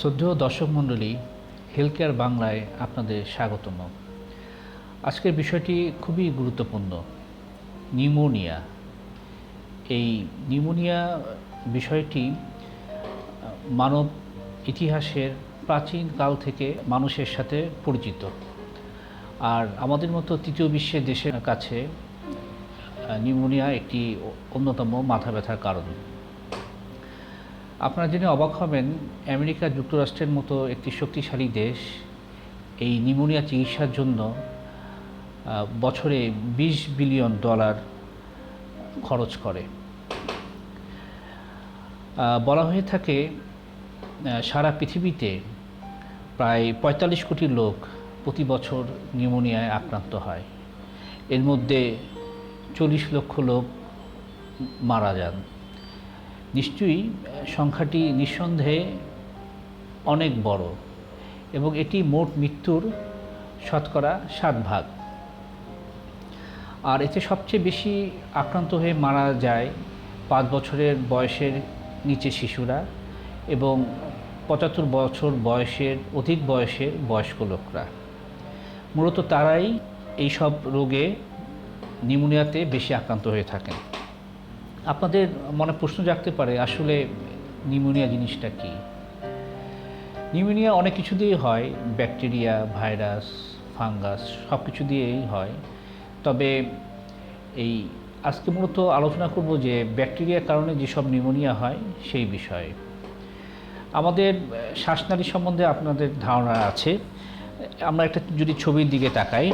শ্রদ্ধেয় দর্শক মণ্ডলী হেলথ কেয়ার বাংলায় আপনাদের স্বাগতম। আজকের বিষয়টি খুবই গুরুত্বপূর্ণ, নিউমোনিয়া। এই নিউমোনিয়া বিষয়টি, মানব ইতিহাসের প্রাচীন কাল থেকে মানুষের সাথে পরিচিত। আর আমাদের মতো তৃতীয় বিশ্বের দেশের কাছে নিউমোনিয়া একটি অন্যতম মাথা ব্যথার কারণ। আপনারা জেনে অবাক হবেন, আমেরিকা যুক্তরাষ্ট্রের মতো একটি শক্তিশালী দেশ, এই নিউমোনিয়া চিকিৎসার জন্য বছরে বিশ বিলিয়ন ডলার খরচ করে। বলা হয়ে থাকে সারা পৃথিবীতে প্রায় পঁয়তাল্লিশ কোটি লোক প্রতি বছর নিউমোনিয়ায় আক্রান্ত হয়। এর মধ্যে চল্লিশ লক্ষ লোক মারা যান। নিশ্চয়ই সংখ্যাটি নিঃসন্দেহে অনেক বড় এবং এটি মোট মৃত্যুর শতকরা সাত ভাগ। আর এতে সবচেয়ে বেশি আক্রান্ত হয়ে মারা যায় পাঁচ বছরের বয়সের নিচে শিশুরা এবং পঁচাত্তর বছর বয়সের, অধিক বয়সের বয়স্ক লোকরা। মূলত তারাই এই সব রোগে নিউমোনিয়াতে বেশি আক্রান্ত হয়ে থাকেন। আপনাদের মনে প্রশ্ন জাগতে পারে, আসলে নিউমোনিয়া জিনিসটা কি? নিউমোনিয়া অনেক কিছু দিয়েই হয়, ব্যাকটেরিয়া, ভাইরাস, ফাঙ্গাস সব কিছু দিয়েই হয়। তবে এই আজকে মূলত আলোচনা করব যে ব্যাকটেরিয়ার কারণে যেসব নিউমোনিয়া হয় সেই বিষয়ে। আমাদের শ্বাসনালী সম্বন্ধে আপনাদের ধারণা আছে। আমরা একটা যদি ছবির দিকে তাকাই,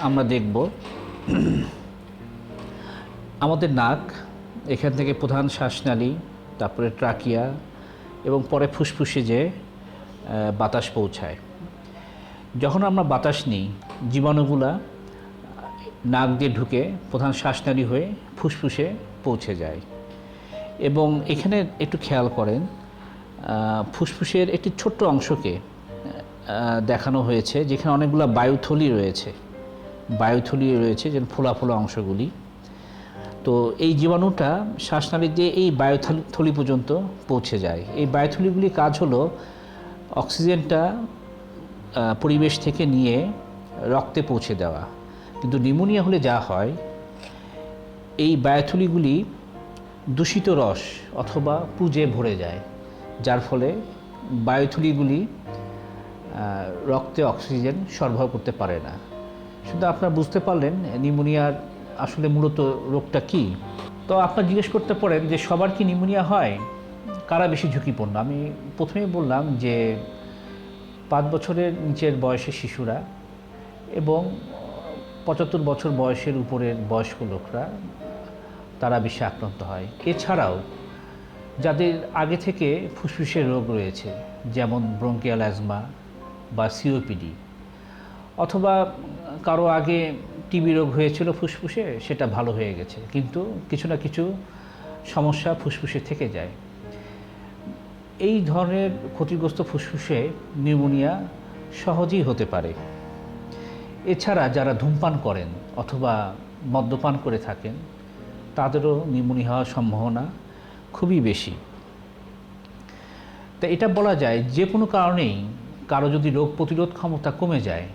আমরা দেখব। আমাদের নাক এখান থেকে প্রধান শ্বাসনালী, তারপরে ট্রাকিয়া এবং পরে ফুসফুসে যে বাতাস পৌঁছায়। যখন আমরা বাতাস নিই, জীবাণুগুলা নাক দিয়ে ঢুকে প্রধান শ্বাসনালী হয়ে ফুসফুসে পৌঁছে যায়। এবং এখানে একটু খেয়াল করেন ফুসফুসের একটি ছোট্ট অংশকে দেখানো হয়েছে, যেখানে অনেকগুলো বায়ুথলি রয়েছে। বায়ুথলি রয়েছে যেন ফোলা ফোলা অংশগুলি। তো এই জীবাণুটা শ্বাসনালী দিয়ে এই বায়ুথলি পর্যন্ত পৌঁছে যায়। এই বায়ুথলিগুলির কাজ হলো অক্সিজেনটা পরিবেশ থেকে নিয়ে রক্তে পৌঁছে দেওয়া। কিন্তু নিউমোনিয়া হলে যা হয়, এই বায়ুথলিগুলি দূষিত রস অথবা পুজে ভরে যায়, যার ফলে বায়ুথলিগুলি রক্তে অক্সিজেন সরবরাহ করতে পারে না। শুধু আপনারা বুঝতে পারলেন, নিউমোনিয়ার আসলে মূলত রোগটা কি? তো আপনার জিজ্ঞেস করতে পারেন যে সবার কি নিউমোনিয়া হয়? কারা বেশি ঝুঁকিপূর্ণ? আমি প্রথমেই বললাম যে পাঁচ বছরের নিচের বয়সের শিশুরা এবং পঁচাত্তর বছর বয়সের উপরের বয়স্ক লোকরা, তারা বেশি আক্রান্ত হয়। এছাড়াও যাদের আগে থেকে ফুসফুসের রোগ রয়েছে, যেমন ব্রঙ্কিয়াল অ্যাজমা বা সিওপিডি, অথবা কারও আগে টিবি রোগ হয়েছিল ফুসফুসে, সেটা ভালো হয়ে গেছে। কিন্তু কিছু না কিছু সমস্যা ফুসফুসে থেকে যায়। এই ধরনের ক্ষতিগ্রস্ত ফুসফুসে নিউমোনিয়া সহজেই হতে পারে। এছাড়া যারা ধূমপান করেন অথবা মদ্যপান করে থাকেন, তাদেরও নিউমোনিয়া হওয়ার সম্ভাবনা খুবই বেশি। তা এটা বলা যায় যে কোনো কারণেই কারও যদি রোগ প্রতিরোধ ক্ষমতা কমে যায়,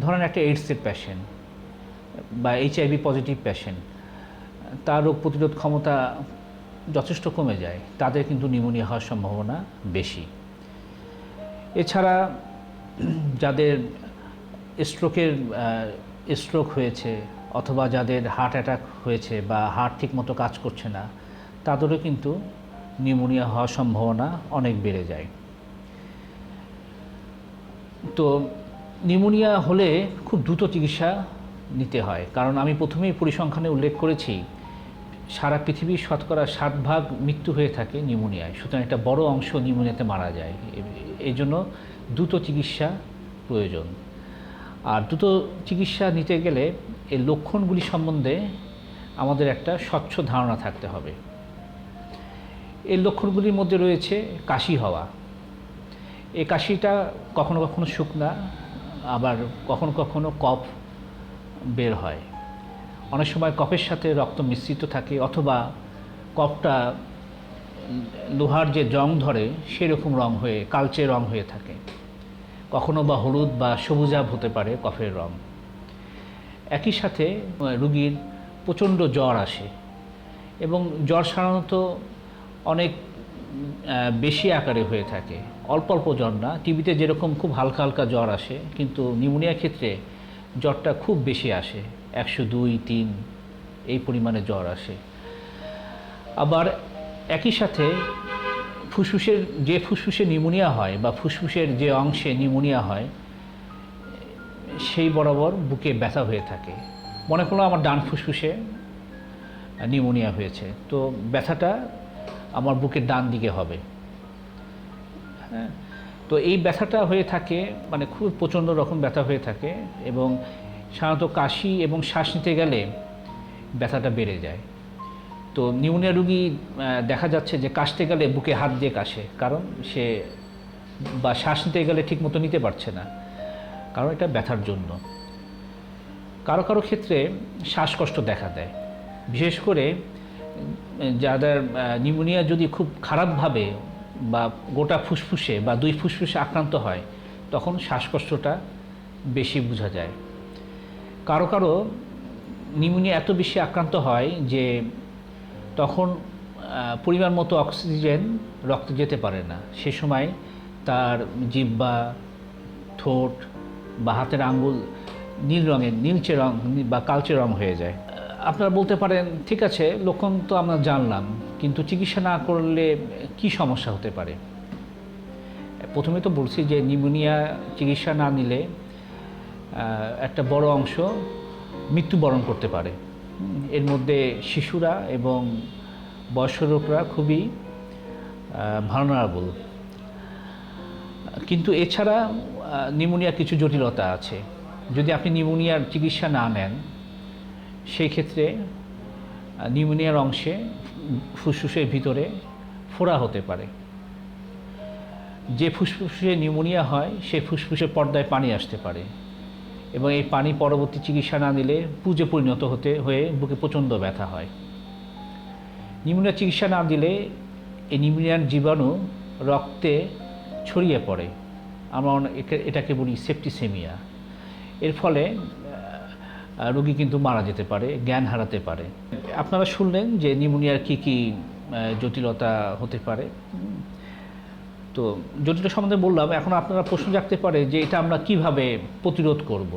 ধরেন একটা এইডসের প্যাশেন্ট বা এইচআইভি পজিটিভ পেশেন্ট তার রোগ প্রতিরোধ ক্ষমতা যথেষ্ট কমে যায়, তাদের কিন্তু নিউমোনিয়া হওয়ার সম্ভাবনা বেশি। এছাড়া যাদের স্ট্রোকের স্ট্রোক হয়েছে অথবা যাদের হার্ট অ্যাটাক হয়েছে বা হার্ট ঠিকমতো কাজ করছে না, তাদেরও কিন্তু নিউমোনিয়া হওয়ার সম্ভাবনা অনেক বেড়ে যায়। তো নিউমোনিয়া হলে খুব দ্রুত চিকিৎসা নিতে হয়। কারণ আমি প্রথমেই পরিসংখ্যানে উল্লেখ করেছি, সারা পৃথিবীর শতকরা সাত ভাগ মৃত্যু হয়ে থাকে নিউমোনিয়ায়। সুতরাং একটা বড় অংশ নিউমোনিয়াতে মারা যায়। এই জন্য দ্রুত চিকিৎসা প্রয়োজন। আর দ্রুত চিকিৎসা নিতে গেলে এই লক্ষণগুলি সম্বন্ধে আমাদের একটা স্বচ্ছ ধারণা থাকতে হবে। এই লক্ষণগুলির মধ্যে রয়েছে কাশি হওয়া। এই কাশিটা কখনো কখনো শুকনা, আবার কখনো কখনো কফ বের হয়। অনেক সময় কফের সাথে রক্ত মিশ্রিত থাকে অথবা কফটা লোহার যে জং ধরে সেরকম রং হয়ে, কালচে রং হয়ে থাকে। কখনো বা হলুদ বা সবুজাভ হতে পারে কফের রং। একই সাথে রুগীর প্রচণ্ড জ্বর আসে এবং জ্বর সাধারণত অনেক বেশি আকারে হয়ে থাকে। অল্প অল্প জ্বর না। টিভিতে যেরকম খুব হালকা হালকা জ্বর আসে, কিন্তু নিউমোনিয়ার ক্ষেত্রে জ্বরটা খুব বেশি আসে, একশো দুই, তিন, এই পরিমাণে জ্বর আসে। আবার একই সাথে ফুসফুসের যে ফুসফুসে নিউমোনিয়া হয় বা ফুসফুসের যে অংশে নিউমোনিয়া হয়, সেই বরাবর বুকে ব্যথা হয়ে থাকে। মনে করল আমার ডান ফুসফুসে নিউমোনিয়া হয়েছে, তো ব্যথাটা আমার বুকের ডান দিকে হবে। হ্যাঁ? তো এই ব্যথাটা হয়ে থাকে মানে খুব প্রচণ্ড রকম ব্যথা হয়ে থাকে এবং সাধারণত কাশি এবং শ্বাস নিতে গেলে ব্যথাটা বেড়ে যায়। তো নিউমোনিয়া রুগী দেখা যাচ্ছে যে কাশতে গেলে বুকে হাত দিয়ে কাশে, কারণ সে বা শ্বাস নিতে গেলে ঠিক মতো নিতে পারছে না, কারণ এটা ব্যথার জন্য। কারও কারও ক্ষেত্রে শ্বাসকষ্ট দেখা দেয়। বিশেষ করে যাদের নিউমোনিয়া যদি খুব খারাপভাবে বা গোটা ফুসফুসে বা দুই ফুসফুসে আক্রান্ত হয়, তখন শ্বাসকষ্টটা বেশি বোঝা যায়। কারও কারও নিউমোনিয়া এত বেশি আক্রান্ত হয় যে তখন পরিমাণ মতো অক্সিজেন রক্তে যেতে পারে না। সে সময় তার জিব্বা ঠোঁট বা হাতের আঙ্গুল নীল রঙের, নীলচে রং বা কালচে রং হয়ে যায়। আপনারা বলতে পারেন, ঠিক আছে, লক্ষণ তো আমরা জানলাম। কিন্তু চিকিৎসা না করলে কি সমস্যা হতে পারে? প্রথমে তো বলছি যে নিউমোনিয়া চিকিৎসা না নিলে একটা বড় অংশ মৃত্যুবরণ করতে পারে। এর মধ্যে শিশুরা এবং বয়স্ক লোকরা খুবই ভালনারেবল কিন্তু এছাড়া নিউমোনিয়ার কিছু জটিলতা আছে। যদি আপনি নিউমোনিয়ার চিকিৎসা না নেন, সেই ক্ষেত্রে নিউমোনিয়ার অংশে ফুসফুসের ভিতরে ফোড়া হতে পারে। যে ফুসফুসে নিউমোনিয়া হয় সেই ফুসফুসের পর্দায় পানি আসতে পারে এবং এই পানি পরবর্তী চিকিৎসা না নিলে পুজে পরিণত হতে, হয়ে বুকে প্রচণ্ড ব্যথা হয়। নিউমোনিয়া চিকিৎসা না দিলে এই নিউমোনিয়ার জীবাণু রক্তে ছড়িয়ে পড়ে। আমরা এটাকে বলি সেপ্টিসেমিয়া। এর ফলে রোগী কিন্তু মারা যেতে পারে, জ্ঞান হারাতে পারে। আপনারা শুনলেন যে নিউমোনিয়ার কী কী জটিলতা হতে পারে। তো জটিলতা সম্বন্ধে বললাম, এখন আপনারা প্রশ্ন জাগতে পারে যে এটা আমরা কীভাবে প্রতিরোধ করব?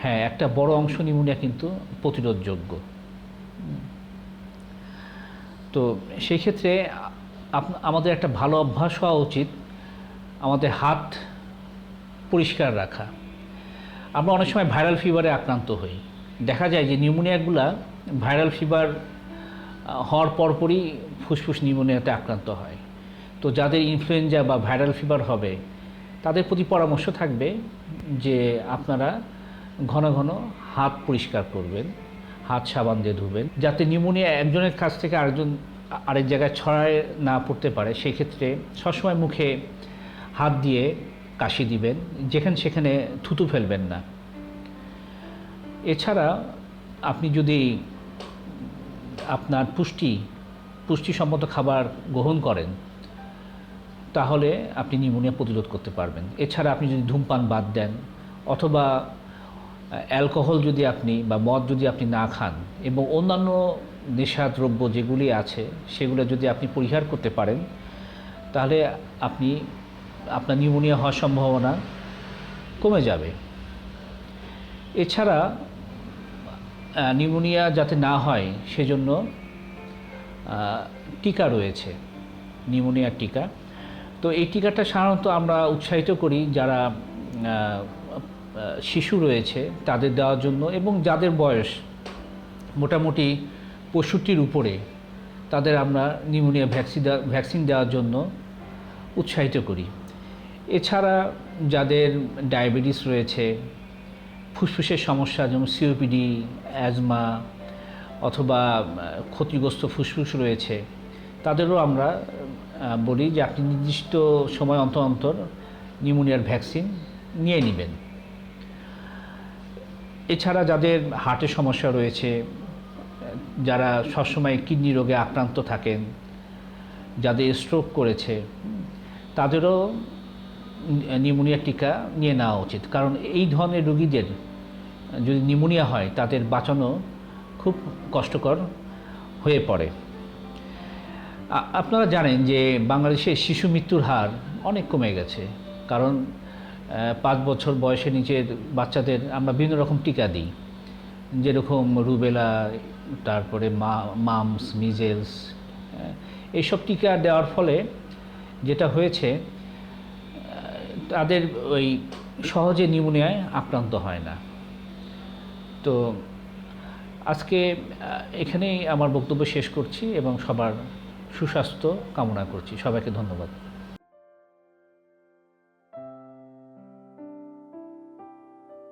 হ্যাঁ একটা বড় অংশ নিউমোনিয়া কিন্তু প্রতিরোধযোগ্য। তো সেই ক্ষেত্রে আমাদের একটা ভালো অভ্যাস হওয়া উচিত, আমাদের হাত পরিষ্কার রাখা। আমরা অনেক সময় ভাইরাল ফিভারে আক্রান্ত হই। দেখা যায় যে নিউমোনিয়াগুলা ভাইরাল ফিভার হওয়ার পরপরই ফুসফুস নিউমোনিয়াতে আক্রান্ত হয়। তো যাদের ইনফ্লুয়েঞ্জা বা ভাইরাল ফিভার হবে, তাদের প্রতি পরামর্শ থাকবে যে আপনারা ঘন ঘন হাত পরিষ্কার করবেন, হাত সাবান দিয়ে ধুবেন, যাতে নিউমোনিয়া একজনের কাছ থেকে আরেকজন, আরেক জায়গায় ছড়ায় না পড়তে পারে। সেক্ষেত্রে সবসময় মুখে হাত দিয়ে কাশি দিবেন, যেখানে সেখানে থুতু ফেলবেন না। এছাড়া আপনি যদি আপনার পুষ্টি, পুষ্টিসম্মত খাবার গ্রহণ করেন, তাহলে আপনি নিউমোনিয়া প্রতিরোধ করতে পারবেন। এছাড়া আপনি যদি ধূমপান বাদ দেন, অথবা অ্যালকোহল যদি আপনি বা মদ যদি আপনি না খান এবং অন্যান্য নেশাদ্রব্য যেগুলি আছে, সেগুলো যদি আপনি পরিহার করতে পারেন, তাহলে আপনি আপনার নিউমোনিয়া হওয়ার সম্ভাবনা কমে যাবে। এছাড়া নিউমোনিয়া যাতে না হয়, সেজন্য টিকা রয়েছে, নিউমোনিয়ার টিকা। তো এই টিকাটা সাধারণত আমরা উৎসাহিত করি যারা শিশু রয়েছে, তাদের দেওয়ার জন্য এবং যাদের বয়স মোটামুটি পঁয়ষট্টির উপরে, তাদের আমরা নিউমোনিয়া ভ্যাকসিন ভ্যাকসিন দেওয়ার জন্য উৎসাহিত করি। এছাড়া যাদের ডায়াবেটিস রয়েছে, ফুসফুসের সমস্যা যেমন সিওপিডি, অ্যাজমা অথবা ক্ষতিগ্রস্ত ফুসফুস রয়েছে, তাদেরও আমরা বলি যে আপনি নির্দিষ্ট সময় অন্তর অন্তর নিউমোনিয়ার ভ্যাকসিন নিয়ে নেবেন। এছাড়া যাদের হার্টের সমস্যা রয়েছে, যারা সবসময় কিডনি রোগে আক্রান্ত থাকেন, যাদের স্ট্রোক করেছে, তাদেরও নিউমোনিয়া টিকা নিয়ে নেওয়া উচিত। কারণ এই ধরনের রোগীদের, যদি নিউমোনিয়া হয়, তাদের বাঁচানো খুব কষ্টকর হয়ে পড়ে। আপনারা জানেন যে বাংলাদেশে শিশু মৃত্যুর হার অনেক কমে গেছে। কারণ পাঁচ বছর বয়সের নিচের বাচ্চাদের আমরা বিভিন্ন রকম টিকা দিই। যেরকম রুবেলা, তারপরে মা, মামস, মিজেলস এইসব টিকা দেওয়ার ফলে যেটা হয়েছে তাদের ওই সহজে নিউমোনিয়ায় আক্রান্ত হয় না। তো আজকে এখানেই আমার বক্তব্য শেষ করছি এবং সবার সুস্বাস্থ্য কামনা করছি। সবাইকে ধন্যবাদ।